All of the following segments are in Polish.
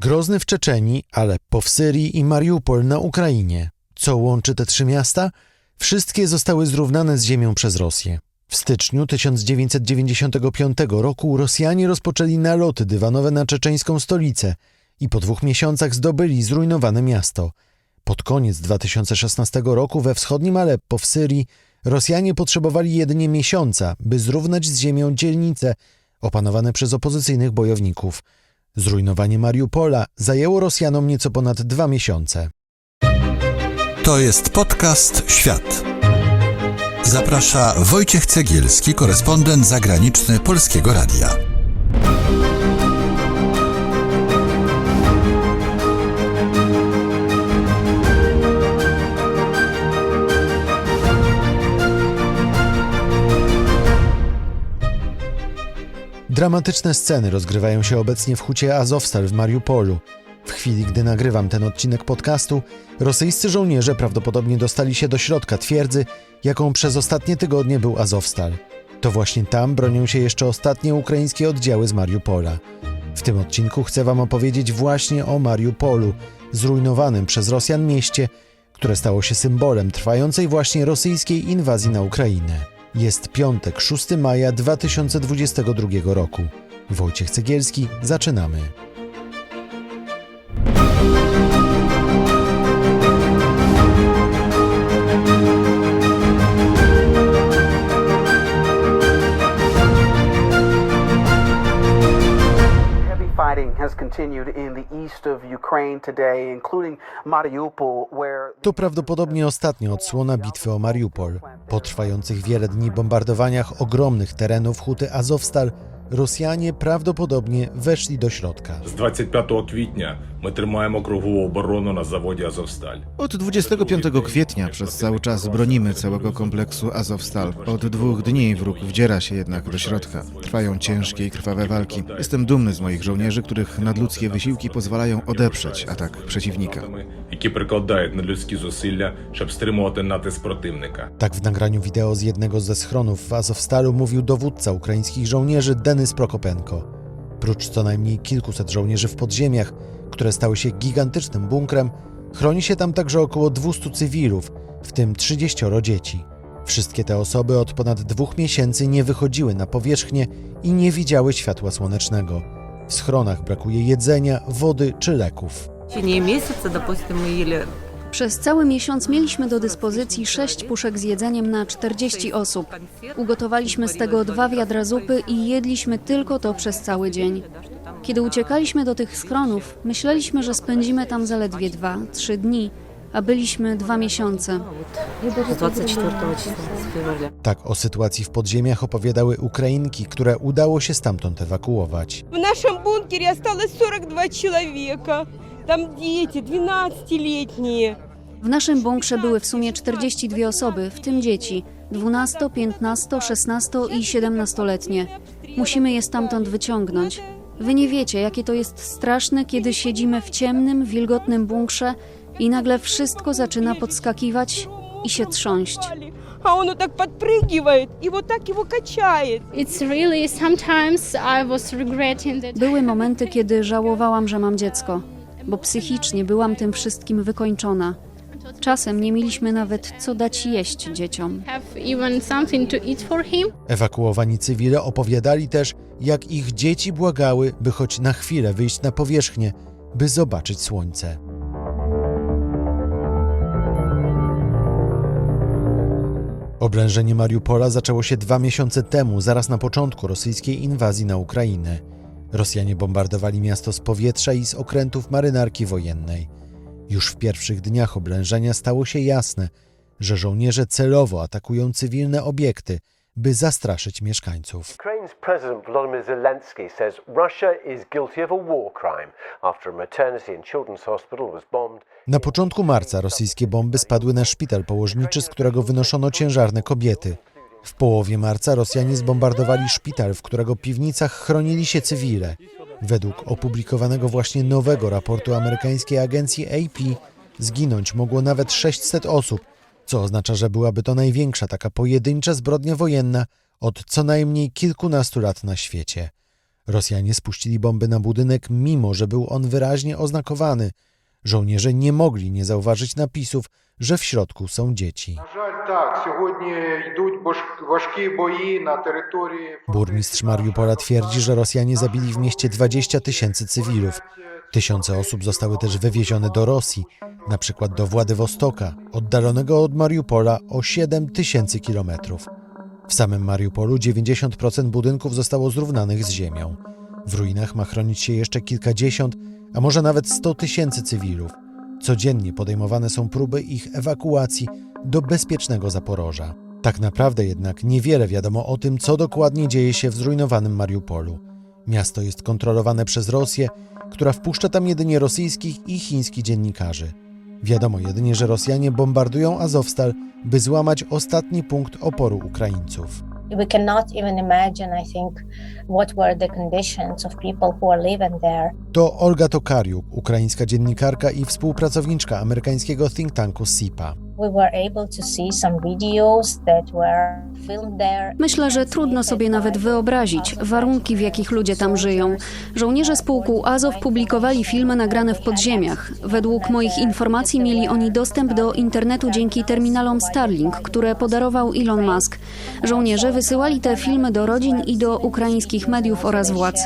Grozny w Czeczenii, Aleppo w Syrii i Mariupol na Ukrainie. Co łączy te trzy miasta? Wszystkie zostały zrównane z ziemią przez Rosję. W styczniu 1995 roku Rosjanie rozpoczęli naloty dywanowe na czeczeńską stolicę i po dwóch miesiącach zdobyli zrujnowane miasto. Pod koniec 2016 roku we wschodnim Aleppo w Syrii Rosjanie potrzebowali jedynie miesiąca, by zrównać z ziemią dzielnice opanowane przez opozycyjnych bojowników. Zrujnowanie Mariupola zajęło Rosjanom nieco ponad dwa miesiące. To jest podcast Świat. Zaprasza Wojciech Cegielski, korespondent zagraniczny Polskiego Radia. Dramatyczne sceny rozgrywają się obecnie w hucie Azowstal w Mariupolu. W chwili, gdy nagrywam ten odcinek podcastu, rosyjscy żołnierze prawdopodobnie dostali się do środka twierdzy, jaką przez ostatnie tygodnie był Azowstal. To właśnie tam bronią się jeszcze ostatnie ukraińskie oddziały z Mariupola. W tym odcinku chcę Wam opowiedzieć właśnie o Mariupolu, zrujnowanym przez Rosjan mieście, które stało się symbolem trwającej właśnie rosyjskiej inwazji na Ukrainę. Jest piątek, 6 maja 2022 roku. Wojciech Cegielski, zaczynamy. To prawdopodobnie ostatnia odsłona bitwy o Mariupol. Po trwających wiele dni bombardowaniach ogromnych terenów huty Azowstal, Rosjanie prawdopodobnie weszli do środka. З 25 квітня ми тримаємо кругову оборону на заводі Азовсталь. Od 25 kwietnia przez cały czas bronimy całego kompleksu Azovstal. Od dwóch dni wróg wdziera się jednak do środka. Trwają ciężkie i krwawe walki. Jestem dumny z moich żołnierzy, których nadludzkie wysiłki pozwalają odeprzeć atak przeciwnika. які прикладають надлюдські зусилля, щоб стримувати натиск противника. Tak w nagraniu wideo z jednego ze schronów w Azowstalu mówił dowódca ukraińskich żołnierzy Denys Prokopenko. Prócz co najmniej kilkuset żołnierzy w podziemiach, które stały się gigantycznym bunkrem, chroni się tam także około 200 cywilów, w tym 30 dzieci. Wszystkie te osoby od ponad dwóch miesięcy nie wychodziły na powierzchnię i nie widziały światła słonecznego. W schronach brakuje jedzenia, wody czy leków. В течение месяца, допустим, мы ели Przez cały miesiąc mieliśmy do dyspozycji sześć puszek z jedzeniem na 40 osób. Ugotowaliśmy z tego dwa wiadra zupy i jedliśmy tylko to przez cały dzień. Kiedy uciekaliśmy do tych schronów, myśleliśmy, że spędzimy tam zaledwie dwa, trzy dni, a byliśmy dwa miesiące. с 24 числа, с февраля. Tak o sytuacji w podziemiach opowiadały Ukrainki, które udało się stamtąd ewakuować. В нашем бункере осталось 42 человека. Там дети, 12-летние. W naszym bunkrze były w sumie 42 osoby, w tym dzieci 12, 15, 16 i 17-letnie. Musimy je stamtąd wyciągnąć. Wy nie wiecie, jakie to jest straszne, kiedy siedzimy w ciemnym, wilgotnym bunkrze i nagle wszystko zaczyna podskakiwać i się trząść. А он вот так подпрыгивает и вот так его качает. It's really sometimes I was regretting that Były momenty, kiedy żałowałam, że mam dziecko, bo psychicznie byłam tym wszystkim wykończona. Czasem nie mieliśmy nawet co dać jeść dzieciom. Ewakuowani cywile opowiadali też, jak ich dzieci błagały, by choć na chwilę wyjść na powierzchnię, by zobaczyć słońce. Oblężenie Mariupola zaczęło się dwa miesiące temu, zaraz na początku rosyjskiej inwazji na Ukrainę. Rosjanie bombardowali miasto z powietrza i z okrętów marynarki wojennej. Już w pierwszych dniach oblężenia stało się jasne, że żołnierze celowo atakują cywilne obiekty, by zastraszyć mieszkańców. Ukraine's President Volodymyr Zelensky says Russia is guilty of a war crime after a maternity and children's hospital was bombed. Na początku marca rosyjskie bomby spadły na szpital położniczy, z którego wynoszono ciężarne kobiety. W połowie marca Rosjanie zbombardowali szpital, w którego piwnicach chronili się cywile. Według opublikowanego właśnie nowego raportu amerykańskiej agencji AP zginąć mogło nawet 600 osób, co oznacza, że byłaby to największa taka pojedyncza zbrodnia wojenna od co najmniej kilkunastu lat na świecie. Rosjanie spuścili bomby na budynek, mimo że był on wyraźnie oznakowany. Żołnierze nie mogli nie zauważyć napisów, że w środku są dzieci. Burmistrz Mariupola twierdzi, że Rosjanie zabili w mieście 20 tysięcy cywilów. Tysiące osób zostały też wywiezione do Rosji, na przykład do Władywostoka, oddalonego od Mariupola o 7 tysięcy kilometrów. W samym Mariupolu 90% budynków zostało zrównanych z ziemią. W ruinach ma chronić się jeszcze kilkadziesiąt, a może nawet 100 tysięcy cywilów. Codziennie podejmowane są próby ich ewakuacji do bezpiecznego Zaporoża. Tak naprawdę jednak niewiele wiadomo o tym, co dokładnie dzieje się w zrujnowanym Mariupolu. Miasto jest kontrolowane przez Rosję, która wpuszcza tam jedynie rosyjskich i chińskich dziennikarzy. Wiadomo jedynie, że Rosjanie bombardują Azowstal, by złamać ostatni punkt oporu Ukraińców. We cannot even imagine, I think, what were the conditions of people who are living there. To Olga Tokariuk, ukraińska dziennikarka i współpracowniczka amerykańskiego think tanku SIPA. Myślę, że trudno sobie nawet wyobrazić warunki, w jakich ludzie tam żyją. Żołnierze z pułku Azow publikowali filmy nagrane w podziemiach. Według moich informacji mieli oni dostęp do internetu dzięki terminalom Starlink, które podarował Elon Musk. Żołnierze wysyłali te filmy do rodzin i do ukraińskich mediów oraz władz.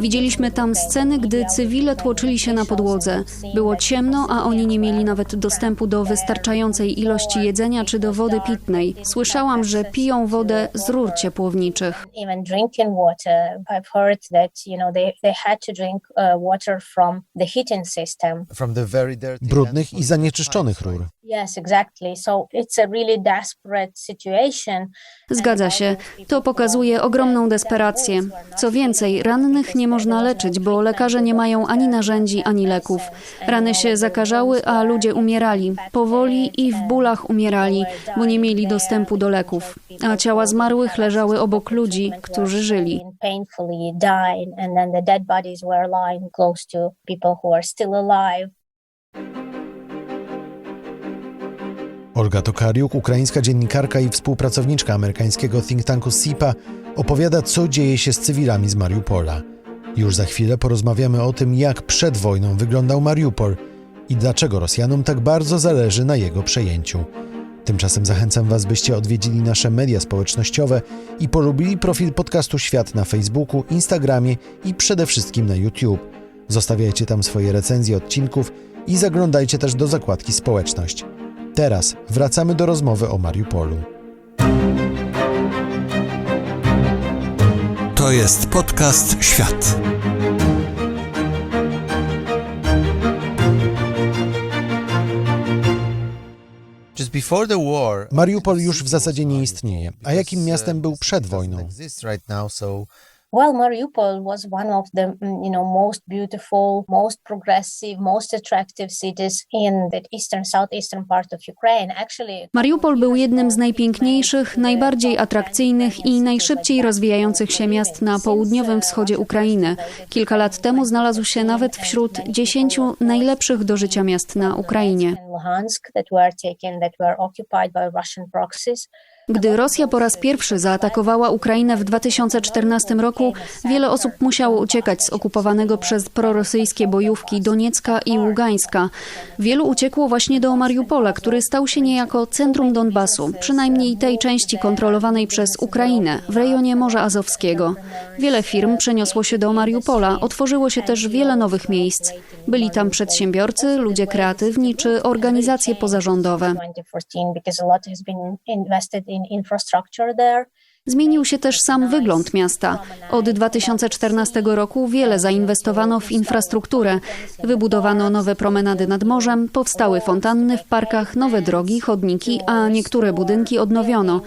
Widzieliśmy tam sceny, gdy cywile tłoczyli się na podłodze. Było ciemno, a oni nie mieli nawet dostępu do wystarczającej ilości jedzenia czy do wody pitnej. Słyszałam, że piją wodę z rur ciepłowniczych. Uh. Brudnych i zanieczyszczonych rur. Yes, exactly. So it's a really desperate situation. Zgadza się. To pokazuje ogromną desperację. Co więcej, rannych nie można leczyć, bo lekarze nie mają ani narzędzi, ani leków. Rany się zakażały, a ludzie umierali. Powoli i w bólach umierali, bo nie mieli dostępu do leków. A ciała zmarłych leżały obok ludzi, którzy żyli. Painfully dying, Olga Tokariuk, ukraińska dziennikarka i współpracowniczka amerykańskiego think tanku SIPA, opowiada, co dzieje się z cywilami z Mariupola. Już za chwilę porozmawiamy o tym, jak przed wojną wyglądał Mariupol i dlaczego Rosjanom tak bardzo zależy na jego przejęciu. Tymczasem zachęcam Was, byście odwiedzili nasze media społecznościowe i polubili profil podcastu Świat na Facebooku, Instagramie i przede wszystkim na YouTube. Zostawiajcie tam swoje recenzje odcinków i zaglądajcie też do zakładki Społeczność. Teraz wracamy do rozmowy o Mariupolu. To jest podcast Świat. Mariupol już w zasadzie nie istnieje. A jakim miastem był przed wojną? Well, Mariupol was one of the, mm, you know, most beautiful, most progressive, most attractive cities in the eastern, southeastern part of Ukraine. Actually, Mariupol był jednym z najpiękniejszych, najbardziej atrakcyjnych i najszybciej rozwijających się miast na południowym wschodzie Ukrainy. Kilka lat temu znalazł się nawet wśród dziesięciu najlepszych do życia miast na Ukrainie. Luhansk that were taken, that were occupied by Russian proxies. Gdy Rosja po raz pierwszy zaatakowała Ukrainę w 2014 roku, wiele osób musiało uciekać z okupowanego przez prorosyjskie bojówki Doniecka i Ługańska. Wielu uciekło właśnie do Mariupola, który stał się niejako centrum Donbasu, przynajmniej tej części kontrolowanej przez Ukrainę w rejonie Morza Azowskiego. Wiele firm przeniosło się do Mariupola, otworzyło się też wiele nowych miejsc. Byli tam przedsiębiorcy, ludzie kreatywni czy organizacje pozarządowe. 2014, because a lot has been invested in infrastructure there. Zmienił się też sam wygląd miasta. Od 2014 roku wiele zainwestowano w infrastrukturę. Wybudowano nowe promenady nad morzem, powstały fontanny w parkach, nowe drogi, chodniki, a niektóre budynki odnowiono.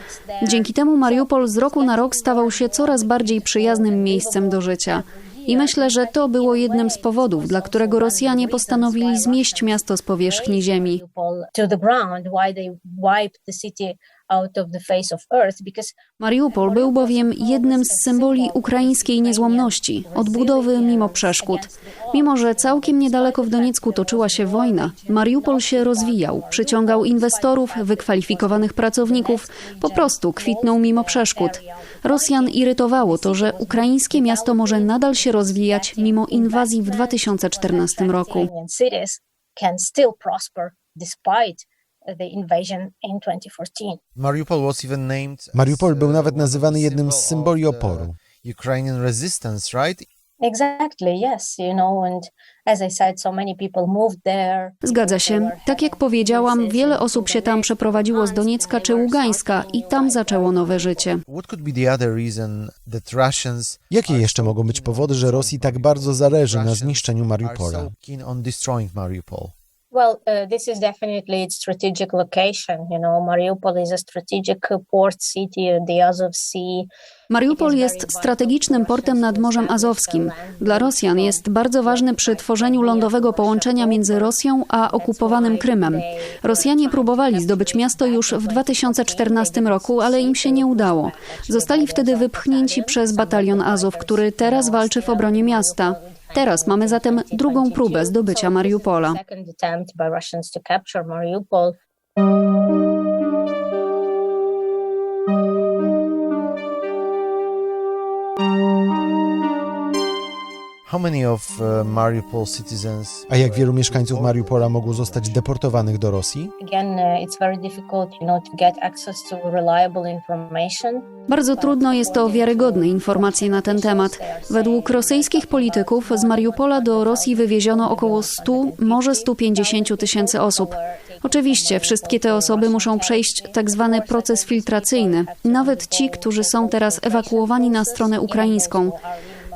Dzięki temu Mariupol z roku na rok stawał się coraz bardziej przyjaznym miejscem do życia. I myślę, że to było jednym z powodów, dla którego Rosjanie postanowili zmieść miasto z powierzchni ziemi. Mariupol był bowiem jednym z symboli ukraińskiej niezłomności, odbudowy mimo przeszkód. Mimo, że całkiem niedaleko w Doniecku toczyła się wojna, Mariupol się rozwijał, przyciągał inwestorów, wykwalifikowanych pracowników, po prostu kwitnął mimo przeszkód. Rosjan irytowało to, że ukraińskie miasto może nadal się rozwijać mimo inwazji w 2014 roku. Ukrainian cities can still prosper despite the invasion in 2014. Mariupol was even named Mariupol był nawet nazywany jednym z symboli oporu. Ukrainian resistance, right? Exactly, yes, you know, and as I said, so many people moved there. Zgadza się. Tak jak powiedziałam, wiele osób się tam przeprowadziło z Doniecka czy Ługańska i tam zaczęło nowe życie. What could be the other reason that Russians Jakie jeszcze mogą być powody, że Rosji tak bardzo zależy na zniszczeniu Mariupola? Well, uh, this is definitely its strategic location. You know, Mariupol is a strategic port city, uh, the Azov Sea. Mariupol jest strategicznym portem nad Morzem Azowskim. Dla Rosjan jest bardzo ważny przy tworzeniu lądowego połączenia między Rosją a okupowanym Krymem. Rosjanie próbowali zdobyć miasto już w 2014 roku, ale im się nie udało. Zostali wtedy wypchnięci przez batalion Azov, który teraz walczy w obronie miasta. Teraz mamy zatem drugą próbę zdobycia Mariupola. A jak wielu mieszkańców Mariupola mogło zostać deportowanych do Rosji? Again, it's very difficult, you know, to get access to reliable information. Bardzo trudno jest o wiarygodne informacje na ten temat. Według rosyjskich polityków z Mariupola do Rosji wywieziono około 100, może 150 tysięcy osób. Oczywiście wszystkie te osoby muszą przejść tak zwany proces filtracyjny, nawet ci, którzy są teraz ewakuowani na stronę ukraińską.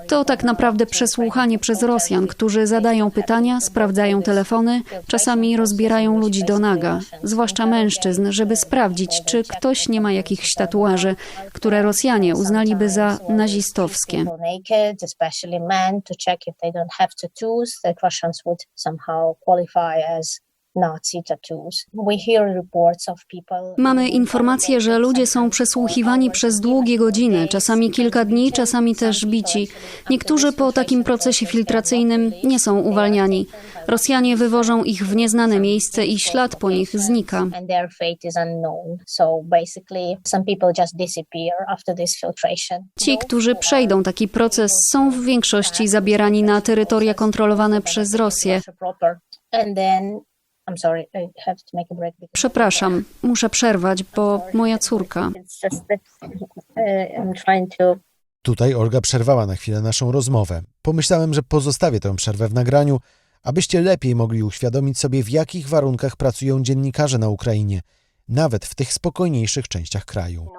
To tak naprawdę przesłuchanie przez Rosjan, którzy zadają pytania, sprawdzają telefony, czasami rozbierają ludzi do naga, zwłaszcza mężczyzn, żeby sprawdzić, czy ktoś nie ma jakichś tatuaży, które Rosjanie uznaliby za nazistowskie. Mamy informacje, że ludzie są przesłuchiwani przez długie godziny, czasami kilka dni, czasami też bici. Niektórzy po takim procesie filtracyjnym nie są uwalniani. Rosjanie wywożą ich w nieznane miejsce i ślad po nich znika. Ci, którzy przejdą taki proces, są w większości zabierani na terytoria kontrolowane przez Rosję. Proper. And then, I'm sorry, I have to make a break. because- Przepraszam, muszę przerwać, bo moja córka. Uh, I'm trying to Tutaj Olga przerwała na chwilę naszą rozmowę. Pomyślałem, że pozostawię tę przerwę w nagraniu, abyście lepiej mogli uświadomić sobie, w jakich warunkach pracują dziennikarze na Ukrainie, nawet w tych spokojniejszych częściach kraju.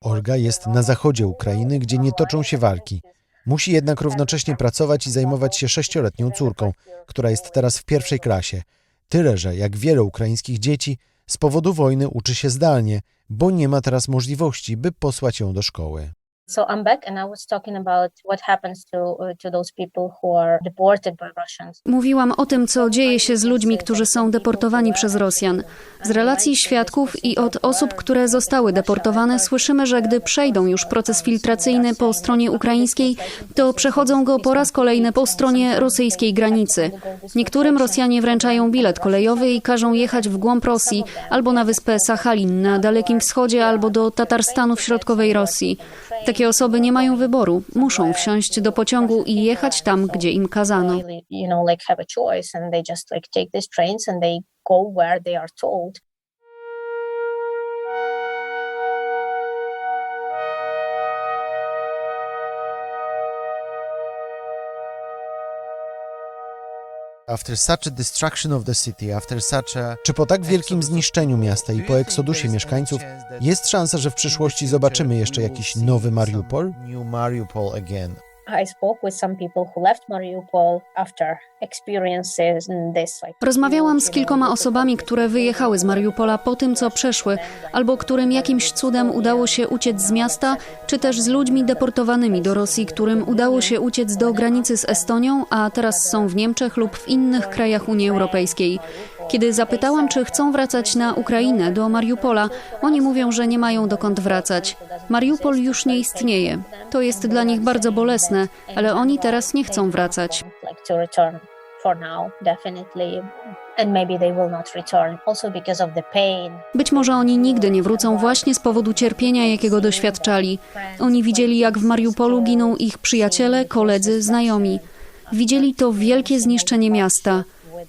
Olga jest na zachodzie Ukrainy, gdzie nie toczą się walki. Musi jednak równocześnie pracować i zajmować się sześcioletnią córką, która jest teraz w pierwszej klasie. Tyle, że jak wiele ukraińskich dzieci, z powodu wojny uczy się zdalnie, bo nie ma teraz możliwości, by posłać ją do szkoły. So I'm back and I was talking about what happens to uh, to those people who are deported by Russians. Mówiłam o tym, co dzieje się z ludźmi, którzy są deportowani przez Rosjan. Z relacji świadków i od osób, które zostały deportowane, słyszymy, że gdy przejdą już proces filtracyjny po stronie ukraińskiej, to przechodzą go po raz kolejny po stronie rosyjskiej granicy. Niektórym Rosjanie wręczają bilet kolejowy i każą jechać w głąb Rosji, albo na wyspę Sachalin na Dalekim Wschodzie, albo do Tatarstanu w środkowej Rosji. Osoby nie mają wyboru. Muszą wsiąść do pociągu i jechać tam, gdzie im kazano. After such a destruction of the city, after such a Czy po tak wielkim zniszczeniu miasta i po eksodusie mieszkańców jest szansa, że w przyszłości zobaczymy jeszcze jakiś nowy Mariupol? New Mariupol again? Rozmawiałam z kilkoma osobami, które wyjechały z Mariupola po tym, co przeszły, albo którym jakimś cudem udało się uciec z miasta, czy też z ludźmi deportowanymi do Rosji, którym udało się uciec do granicy z Estonią, a teraz są w Niemczech lub w innych krajach Unii Europejskiej. Kiedy zapytałam, czy chcą wracać na Ukrainę, do Mariupola, oni mówią, że nie mają dokąd wracać. Mariupol już nie istnieje. To jest dla nich bardzo bolesne, ale oni teraz nie chcą wracać. Być może oni nigdy nie wrócą właśnie z powodu cierpienia, jakiego doświadczali. Oni widzieli, jak w Mariupolu giną ich przyjaciele, koledzy, znajomi. Widzieli to wielkie zniszczenie miasta.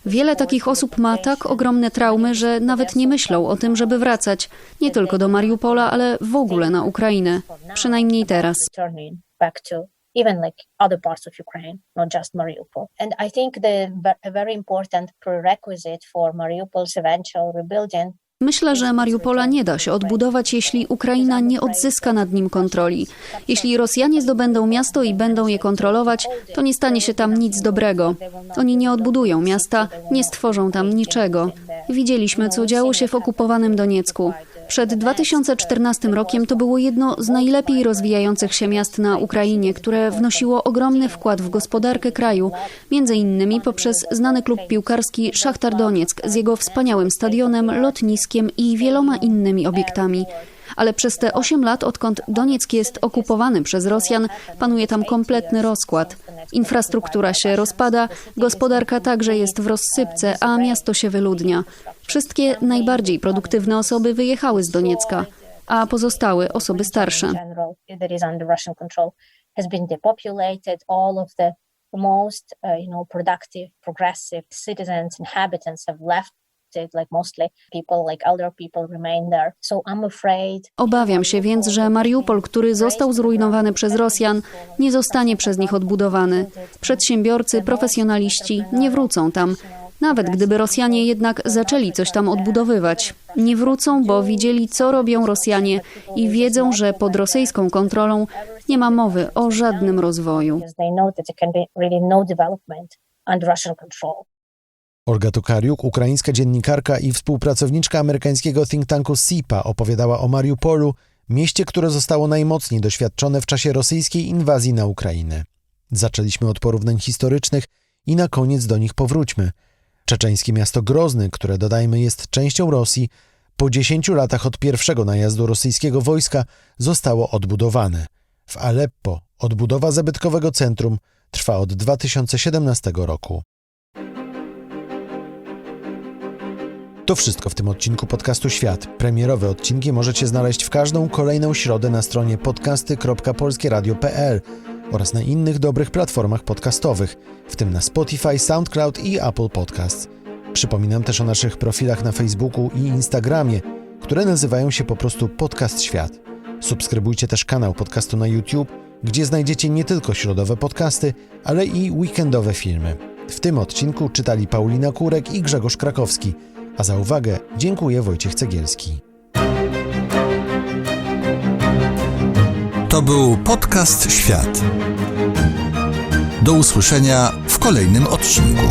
Wiele takich osób ma tak ogromne traumy, że nawet nie myślą o tym, żeby wracać, nie tylko do Mariupola, ale w ogóle na Ukrainę. Przynajmniej teraz. Even like other parts of Ukraine, not just Mariupol. And I think the very important prerequisite for Mariupol's eventual rebuilding Myślę, że Mariupola nie da się odbudować, jeśli Ukraina nie odzyska nad nim kontroli. Jeśli Rosjanie zdobędą miasto i będą je kontrolować, to nie stanie się tam nic dobrego. Oni nie odbudują miasta, nie stworzą tam niczego. Widzieliśmy, co działo się w okupowanym Doniecku. Przed 2014 rokiem to było jedno z najlepiej rozwijających się miast na Ukrainie, które wnosiło ogromny wkład w gospodarkę kraju, między innymi poprzez znany klub piłkarski Szachtar Donieck z jego wspaniałym stadionem, lotniskiem i wieloma innymi obiektami. Ale przez te 8 lat, odkąd Donieck jest okupowany przez Rosjan, panuje tam kompletny rozkład. Infrastruktura się rozpada, gospodarka także jest w rozsypce, a miasto się wyludnia. Wszystkie najbardziej produktywne osoby wyjechały z Doniecka, a pozostałe osoby starsze. most, uh, you know, productive, progressive citizens, inhabitants have left Obawiam się więc, że Mariupol, który został zrujnowany przez Rosjan, nie zostanie przez nich odbudowany. Przedsiębiorcy, profesjonaliści nie wrócą tam. Nawet gdyby Rosjanie jednak zaczęli coś tam odbudowywać. Nie wrócą, bo widzieli, co robią Rosjanie i wiedzą, że pod rosyjską kontrolą nie ma mowy o żadnym rozwoju. Olga Tokariuk, ukraińska dziennikarka i współpracowniczka amerykańskiego think tanku SIPA opowiadała o Mariupolu, mieście, które zostało najmocniej doświadczone w czasie rosyjskiej inwazji na Ukrainę. Zaczęliśmy od porównań historycznych i na koniec do nich powróćmy. Czeczeńskie miasto Grozny, które dodajmy jest częścią Rosji, po 10 latach od pierwszego najazdu rosyjskiego wojska zostało odbudowane. W Aleppo odbudowa zabytkowego centrum trwa od 2017 roku. To wszystko w tym odcinku podcastu Świat. Premierowe odcinki możecie znaleźć w każdą kolejną środę na stronie podcasty.polskieradio.pl oraz na innych dobrych platformach podcastowych, w tym na Spotify, SoundCloud i Apple Podcasts. Przypominam też o naszych profilach na Facebooku i Instagramie, które nazywają się po prostu Podcast Świat. Subskrybujcie też kanał podcastu na YouTube, gdzie znajdziecie nie tylko środowe podcasty, ale i weekendowe filmy. W tym odcinku czytali Paulina Kurek i Grzegorz Krakowski, a za uwagę dziękuję Wojciech Cegielski. To był podcast Świat. Do usłyszenia w kolejnym odcinku.